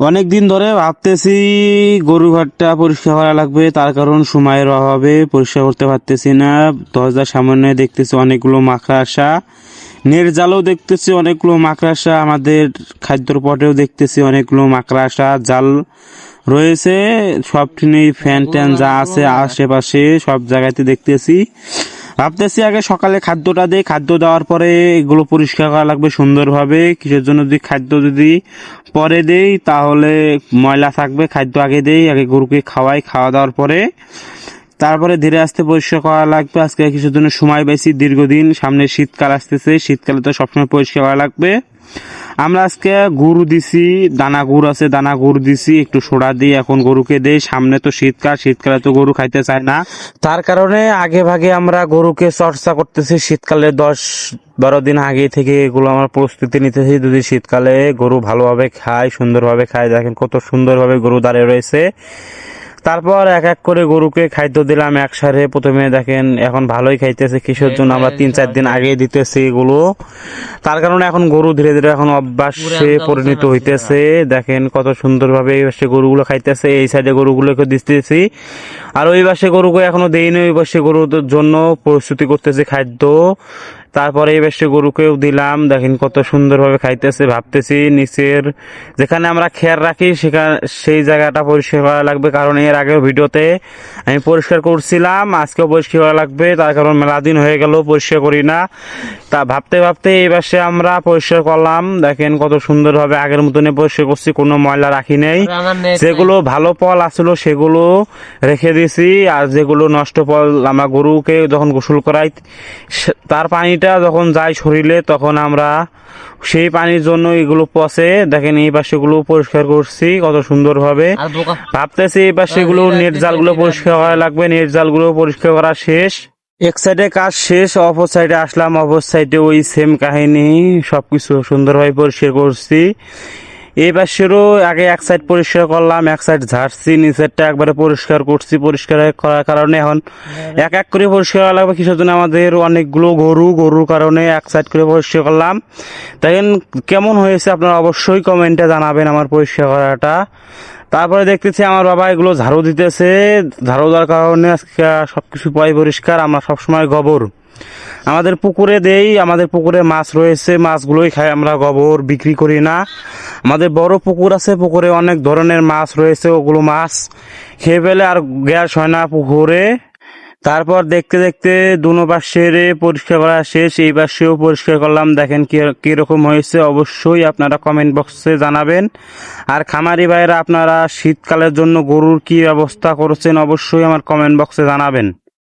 অনেক দিন ধরে ভাবতেছি গরু ঘরটা পরিষ্কার করা লাগবে, তার কারণ সময়ের অভাবে পরিষ্কার করতে পারতেছি না। দরজার সামনে দেখতেছি অনেকগুলো মাকড়াসা। নির্জালও দেখতেছি অনেকগুলো মাকড়াসা, আমাদের খাদ্যর পটেও দেখতেছি অনেকগুলো মাকড়াসা, জাল রয়েছে, সব ফ্যান ট্যান যা আছে, আশেপাশে সব জায়গাতে দেখতেছি। ভাবতেছি আগে সকালে খাদ্যটা দেই। খাদ্য দেওয়ার পরে এগুলো পরিষ্কার করা লাগবে সুন্দরভাবে। কিসের জন্য যদি খাদ্য যদি পরে দেই, তাহলে ময়লা থাকবে, খাদ্য আগে দেই, আগে গরুকে খাওয়াই। খাওয়া দাওয়ার পরে তারপরে ধীরে আস্তে পরিষ্কার করা লাগবে। আজকে কিছুর জন্য সময় বেশি দীর্ঘদিন, সামনে শীতকাল আসতেছে। শীতকালে তো সবসময় পরিষ্কার করা লাগবে। আমরা আজকে গরু দিছি, দানা গুড় আছে, দানা গুড় দিছি, একটু সোডা দিই এখন গরুকে দেই। সামনে তো শীতকাল, শীতকালে তো গরু খাইতে চায় না। তার কারণে আগে ভাগে আমরা গরুকে চর্চা করতেছি। শীতকালে দশ বারো দিন আগে থেকে এগুলো আমরা প্রস্তুতি নিতেছি, যদি শীতকালে গরু ভালোভাবে খায়, সুন্দরভাবে খায়, দেখেন কত সুন্দরভাবে গরু দাঁড়িয়ে রয়েছে। তারপর এক এক করে গরুকে খাদ্য দিলাম একসাথে। প্রথমে দেখেন এখন ভালোই খাইতেছে কিসের জন্য আমরা তিন চার দিন আগে দিতেছি এগুলো। তার কারণে এখন গরু ধীরে ধীরে এখন অভ্যাসে পরিণত হইতেছে। দেখেন কত সুন্দরভাবে এই পাশে গরুগুলো খাইতেছে এই সাইডে গরুগুলোকে দিতেছি। আর ওই পাশে গরুকে এখনও দেইনি ওই পাশে গরুর জন্য প্রস্তুতি করতেছে খাদ্য। তারপরে এই পাশে গরুকেও দিলাম। দেখেন কত সুন্দরভাবে খাইতেছে ভাবতেছি নিচের যেখানে আমরা খেয়াল রাখি সেখানে সেই জায়গাটা পরিষ্কার করা লাগবে কারণ এর আগের ভিডিওতে আমি পরিষ্কার করছিলাম আজকেও পরিষ্কার করা লাগবে তার কারণ মেলা দিন হয়ে গেল পরিষ্কার করি না। তা ভাবতে ভাবতে এই পাশে আমরা পরিষ্কার করলাম। দেখেন কত সুন্দরভাবে আগের মতনই পরিষ্কার করছি কোনো ময়লা রাখি নেই। যেগুলো ভালো ফল আসলো সেগুলো রেখে দিয়েছি আর যেগুলো নষ্ট ফল আমরা গরুকে যখন গোসল করাই তার পানিটা যখন যায় শরীরে তখন আমরা সেই পানির জন্য এগুলো পচে দেখেন এই পাশেগুলো পরিষ্কার করছি কত সুন্দরভাবে। ভাবে ভাবতেছি এই পাশেগুলো নেট জালগুলো পরিষ্কার করা লাগবে নেট জালগুলো পরিষ্কার করা শেষ। এক সাইডে কাজ শেষ অপর সাইডে আসলাম অপর সাইডে ওই সেম কাহিনী সবকিছু সুন্দরভাবে পরিষ্কার করছি। এই পাশেরও আগে এক সাইড পরিষ্কার করলাম, এক সাইড ঝাড়ছি নিচেরটা একবারে পরিষ্কার করছি, পরিষ্কার করার কারণে এখন এক এক করে পরিষ্কার করা লাগবে। কিসের জন্য আমাদের অনেকগুলো গরু, গরুর কারণে এক সাইড করে পরিষ্কার করলাম। তাই কেমন হয়েছে আপনারা অবশ্যই কমেন্টে জানাবেন আমার পরিষ্কার করাটা। তারপরে দেখতেছি আমার বাবা এগুলো ঝাড়ু দিতেছে। ঝাড়ু দেওয়ার কারণে আজকে সবকিছু পাই পরিষ্কার, আমরা সবসময় গোবর। আমাদের পুকুরে দেই, আমাদের পুকুরে মাছ রয়েছে, মাছগুলোই খাই আমরা গোবর, বিক্রি করি না। আমাদের বড় পুকুর আছে, পুকুরে অনেক ধরনের মাছ রয়েছে, ওগুলো মাছ খেয়ে ফেলে আর গ্যাস হয় না পুকুরে। তারপর দেখতে দেখতে দুনো পাশের পরিষ্কার করা শেষ, এই পাশেও পরিষ্কার করলাম। দেখেন কি- কীরকম হয়েছে, অবশ্যই আপনারা কমেন্ট বক্সে জানাবেন। আর খামারি ভাইরা, আপনারা শীতকালের জন্য গরুর কি ব্যবস্থা করছেন, অবশ্যই আমার কমেন্ট বক্সে জানাবেন।